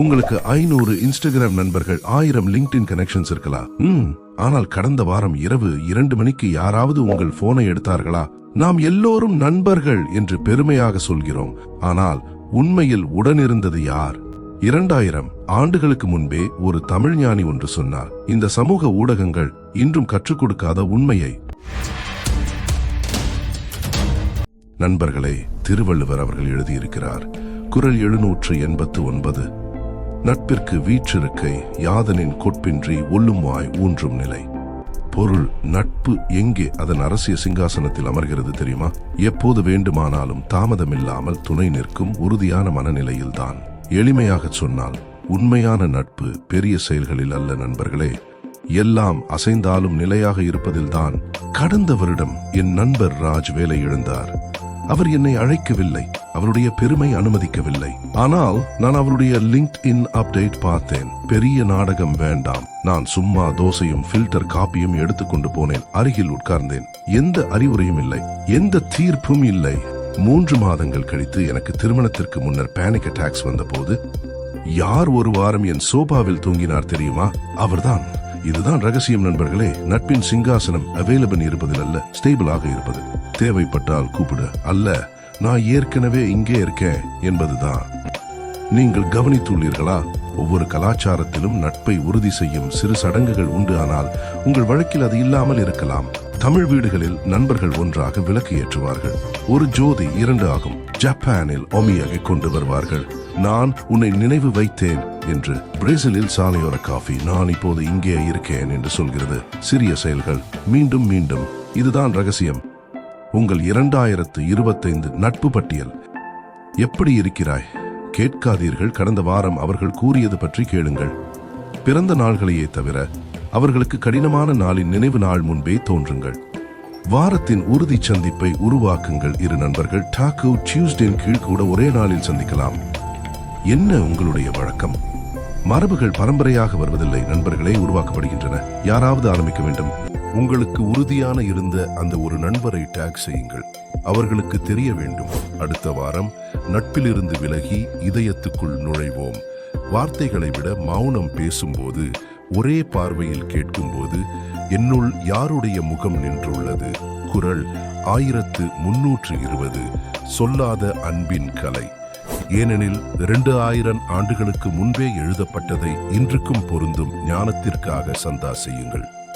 உங்களுக்கு ஐநூறு இன்ஸ்டாகிராம் நண்பர்கள் ஆயிரம் லிங்க்டின் கனெக்ஷன்ஸ் இருக்கலாம். ம் ஆனால் கடந்த வாரம் இரவு இரண்டு மணிக்கு யாராவது உங்கள் போனை எடுத்தார்களா? நாம் எல்லோரும் நண்பர்கள் என்று பெருமையாக சொல்கிறோம். ஆனால் உண்மையில் உடனிருந்தது யார்? இரண்டாயிரம் ஆண்டுகளுக்கு முன்பே ஒரு தமிழ் ஞானி ஒன்று சொன்னார் இந்த சமூக ஊடகங்கள் இன்றும் கற்றுக் கொடுக்காத உண்மையை. நண்பர்களே திருவள்ளுவர் அவர்கள் எழுதியிருக்கிறார் குரல் எழுநூற்று எண்பத்து ஒன்பது நட்பிற்கு வீற்றிருக்கை யாதனின் கொட்பின்றி ஒல்லும்வாய் ஊன்றும் நிலை. பொருள் நட்பு எங்கே அதன் அரசிய சிங்காசனத்தில் அமர்கிறது தெரியுமா? எப்போது வேண்டுமானாலும் தாமதமில்லாமல் துணை நிற்கும் உறுதியான மனநிலையில்தான். எளிமையாகச் சொன்னால் உண்மையான நட்பு பெரிய செயல்களில் அல்ல நண்பர்களே. எல்லாம் அசைந்தாலும் நிலையாக இருப்பதில்தான் கடந்த வருடம் என் நண்பர் ராஜ் வேலை இழந்தார். அவர் என்னை அழைக்கவில்லை. அவருடைய பெருமை அனுமதிக்கவில்லை. ஆனால் நான் அவருடைய லிங்க் இன் அப்டேட் பார்த்தேன். பெரிய நாடகம் வேண்டாம். நான் சும்மா தோசையும் ஃபில்டர் காப்பியும் எடுத்துக்கொண்டு போனேன். அருகில் உட்கார்ந்தேன். எந்த அறிவுரையும் இல்லை. எந்த தீர்ப்பும் இல்லை. மூன்று மாதங்கள் கழித்து எனக்கு திருமணத்திற்கு முன்னர் பேனிக் அட்டாக்ஸ் வந்தபோது யார் ஒரு வாரம் என் சோபாவில் தூங்கினார் தெரியுமா? அவர்தான். இதுதான் ரகசியம் நண்பர்களே. நட்பின் சிங்காசனம் அவைலபிள் இருப்பதில் அல்ல ஸ்டேபிளாக இருப்பது. தேவைப்பட்டால் கூப்பிடு. அல்ல நான் ஏற்கனவே இங்கே இருக்கேன் என்பதுதான். நீங்கள் கவனித்துள்ளீர்களா? ஒவ்வொரு கலாச்சாரத்திலும் நட்பை உறுதி செய்யும் சிறு சடங்குகள் உண்டு ஆனால் உங்கள் வழக்கில் அது இல்லாமல் இருக்கலாம். தமிழ் வீடுகளில் நண்பர்கள் ஒன்றாக விளக்கு ஏற்றுவார்கள். ஒரு ஜோதி இரண்டு ஆகும். ஜப்பானில் ஒமியகை கொண்டு வருவார்கள். நான் உன்னை நினைவு வைத்தேன் என்று. பிரேசிலில் சாலையோர காஃபி நான் இப்போது இங்கே இருக்கேன் என்று சொல்கிறது. சிறிய செயல்கள். மீண்டும் மீண்டும். இதுதான் ரகசியம். உங்கள் இரண்டாயிரத்து இருபத்தைந்து நட்பு பட்டியல். எப்படி இருக்கிறாய்? கேட்காதீர்கள். கடந்த வாரம் அவர்கள் கூறியது பற்றி கேளுங்கள். பிறந்த நாள்களையே தவிர அவர்களுக்கு கடினமான நாளின் நினைவு நாள் முன்பே தோன்றுங்கள். வாரத்தின் உறுதி சந்திப்பை உருவாக்குங்கள் இரு நண்பர்கள். டாக்கோ டியூஸ்டேன் கீழ் கூட ஒரே நாளில் சந்திக்கலாம். என்ன உங்களுடைய வழக்கம்? மரபுகள் பரம்பரையாக வருவதில்லை நண்பர்களே உருவாக்கப்படுகின்றன. யாராவது ஆரம்பிக்க வேண்டும். உங்களுக்கு உறுதியான இருந்த அந்த ஒரு நண்பரை டேக் செய்யுங்கள். அவர்களுக்கு தெரிய வேண்டும். அடுத்த வாரம் நட்பிலிருந்து விலகி இதயத்துக்குள் நுழைவோம். வார்த்தைகளை விட மௌனம் பேசும்போது ஒரே பார்வையில் கேட்கும்போது என்னுள் யாருடைய முகம் நின்றுள்ளது? குரல் ஆயிரத்து முன்னூற்று இருபது. சொல்லாத அன்பின் கலை. ஏனெனில் இரண்டு ஆயிரம் ஆண்டுகளுக்கு முன்பே எழுதப்பட்டதை இன்றுக்கும் பொருந்தும் ஞானத்திற்காக சந்தா செய்யுங்கள்.